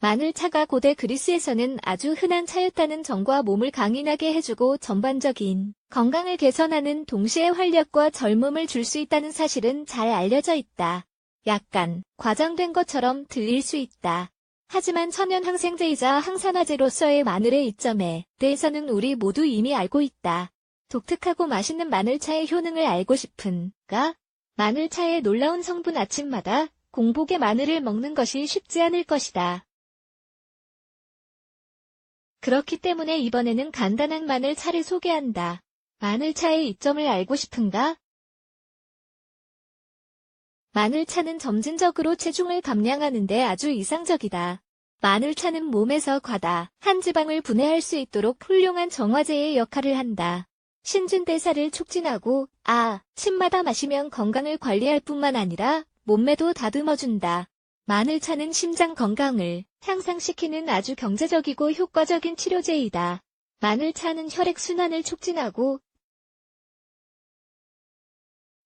마늘차가 고대 그리스에서는 아주 흔한 차였다는 점과 몸을 강인하게 해주고 전반적인 건강을 개선하는 동시에 활력과 젊음을 줄 수 있다는 사실은 잘 알려져 있다. 약간 과장된 것처럼 들릴 수 있다. 하지만 천연 항생제이자 항산화제로서의 마늘의 이점에 대해서는 우리 모두 이미 알고 있다. 독특하고 맛있는 마늘차의 효능을 알고 싶은가? 마늘차의 놀라운 성분 아침마다 공복에 마늘을 먹는 것이 쉽지 않을 것이다. 그렇기 때문에 이번에는 간단한 마늘차를 소개한다. 마늘차의 이점을 알고 싶은가? 마늘차는 점진적으로 체중을 감량하는데 아주 이상적이다. 마늘차는 몸에서 과다, 한 지방을 분해할 수 있도록 훌륭한 정화제의 역할을 한다. 신진대사를 촉진하고, 아, 침마다 마시면 건강을 관리할 뿐만 아니라 몸매도 다듬어준다. 마늘차는 심장 건강을 향상시키는 아주 경제적이고 효과적인 치료제이다. 마늘차는 혈액순환을 촉진하고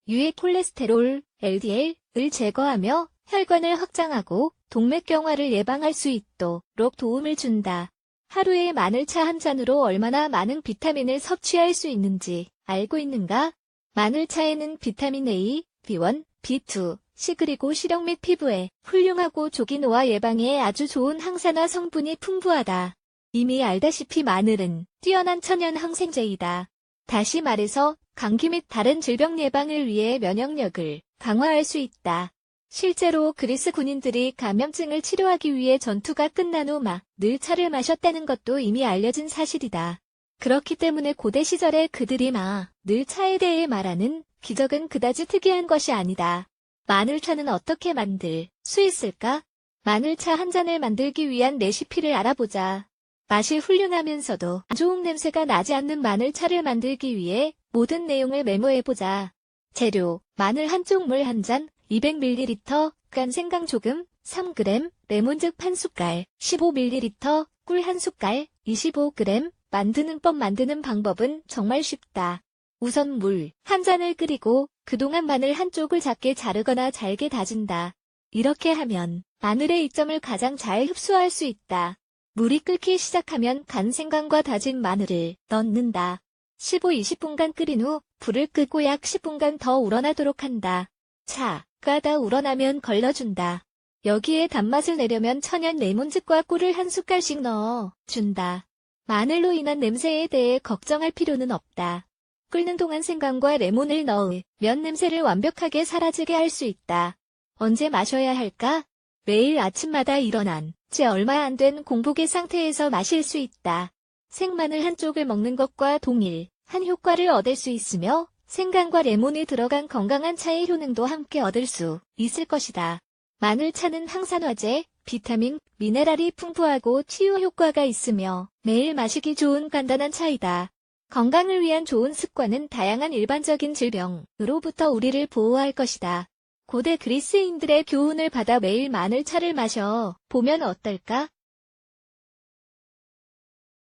유해 콜레스테롤, LDL을 제거하며 혈관을 확장하고 동맥경화를 예방할 수 있도록 도움을 준다. 하루에 마늘차 한 잔으로 얼마나 많은 비타민을 섭취할 수 있는지 알고 있는가? 마늘차에는 비타민 A, B1, B2, C 그리고 시력 및 피부에 훌륭하고 조기 노화 예방에 아주 좋은 항산화 성분이 풍부하다. 이미 알다시피 마늘은 뛰어난 천연 항생제이다. 다시 말해서 감기 및 다른 질병 예방을 위해 면역력을 강화할 수 있다. 실제로 그리스 군인들이 감염증을 치료하기 위해 전투가 끝난 후 막늘 차를 마셨다는 것도 이미 알려진 사실이다. 그렇기 때문에 고대 시절에 그들이 막늘 차에 대해 말하는 기적은 그다지 특이한 것이 아니다. 마늘차는 어떻게 만들 수 있을까? 마늘차 한 잔을 만들기 위한 레시피를 알아보자. 맛이 훌륭하면서도 안 좋은 냄새가 나지 않는 마늘차를 만들기 위해 모든 내용을 메모해보자. 재료, 마늘 한 쪽 물 한 잔, 200ml, 간 생강 조금, 3g, 레몬즙 한 숟갈, 15ml, 꿀 한 숟갈, 25g, 만드는 법 만드는 방법은 정말 쉽다. 우선 물 한 잔을 끓이고 그동안 마늘 한쪽을 작게 자르거나 잘게 다진다. 이렇게 하면 마늘의 이점을 가장 잘 흡수할 수 있다. 물이 끓기 시작하면 간 생강과 다진 마늘을 넣는다. 15-20분간 끓인 후 불을 끄고 약 10분간 더 우러나도록 한다. 차가 다 우러나면 걸러준다. 여기에 단맛을 내려면 천연 레몬즙과 꿀을 한 숟갈씩 넣어 준다. 마늘로 인한 냄새에 대해 걱정할 필요는 없다. 끓는 동안 생강과 레몬을 넣으면 냄새를 완벽하게 사라지게 할 수 있다. 언제 마셔야 할까? 매일 아침마다 일어난 지 얼마 안 된 공복의 상태에서 마실 수 있다. 생마늘 한쪽을 먹는 것과 동일 한 효과를 얻을 수 있으며 생강과 레몬이 들어간 건강한 차의 효능도 함께 얻을 수 있을 것이다. 마늘차는 항산화제, 비타민, 미네랄이 풍부하고 치유 효과가 있으며 매일 마시기 좋은 간단한 차이다. 건강을 위한 좋은 습관은 다양한 일반적인 질병으로부터 우리를 보호할 것이다. 고대 그리스인들의 교훈을 받아 매일 마늘 차를 마셔 보면 어떨까?